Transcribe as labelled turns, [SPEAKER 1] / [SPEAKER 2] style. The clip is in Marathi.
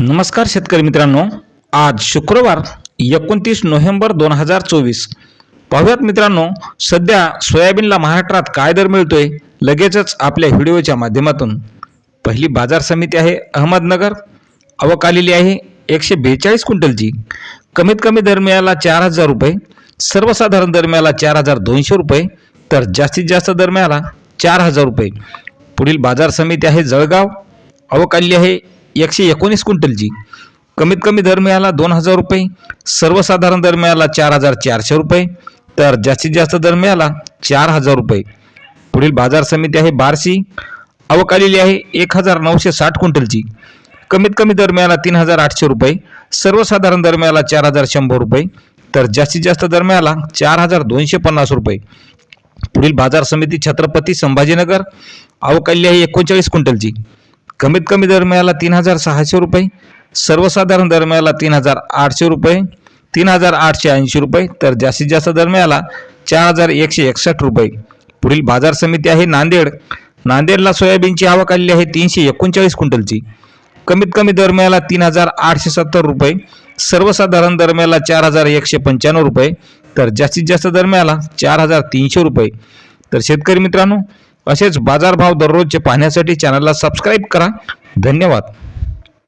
[SPEAKER 1] नमस्कार शेतकरी मित्रांनो. आज शुक्रवार एकोणतीस नोव्हेंबर दोन हजार चोवीस. पाहुयात मित्रांनो सध्या सोयाबीनला महाराष्ट्रात काय दर मिळतोय? लगेचच आपल्या व्हिडिओच्या माध्यमातून. पहिली बाजार समिती आहे अहमदनगर. आवक आलेली आहे एकशे बेचाळीस क्विंटलची. कमीत कमी दर मिळाला चार हजार रुपये. सर्वसाधारण दर मिळाला चार हजार दोनशे रुपये. तर जास्तीत जास्त दर मिळाला चार हजार रुपये. पुढील बाजार समिती आहे जळगाव. आवक आलेली आहे एकशे एकोणीस क्विंटलची. कमीत कमी दर मिळाला दोन हजार रुपये. सर्वसाधारण दर मिळाला चार हजार चारशे रुपये. तर जास्तीत जास्त दर मिळाला चार हजार रुपये. पुढील बाजार समिती आहे बारसी आवक आलेली आहे एक हजार नऊशे साठ क्विंटलची. कमीत कमी दर मिळाला तीन हजार आठशे रुपये. सर्वसाधारण दर मिळाला चार हजार शंभर रुपये. तर जास्तीत जास्त दर मिळाला चार हजार दोनशे पन्नास रुपये. पुढील बाजार समिती छत्रपती संभाजीनगर. अवकाली आहे एकोणचाळीस क्विंटलची. कमीत कमी दरम्याला तीन हजार सहाशे रुपये सर्वसाधारण दरम्याला तीन हजार आठशे रुपये तीन हजार आठशे ऐंशी रुपये तर जास्तीत जास्त दरम्याला चार हजार एकशे एकसष्ट रुपये. पुढील बाजार समिती आहे नांदेड. नांदेडला सोयाबीनची आवक आलेली आहे तीनशे एकोणचाळीस क्विंटलची. कमीत कमी दरम्याला तीन हजार आठशे सत्तर रुपये सर्वसाधारण दरम्याला चार हजार एकशे पंच्याण्णव रुपये तर जास्तीत जास्त दरम्याला चार हजार तीनशे रुपये. तर शेतकरी मित्रांनो असेच बाजारभाव दररोजचे पाहण्यासाठी चॅनलला सबस्क्राईब करा. धन्यवाद.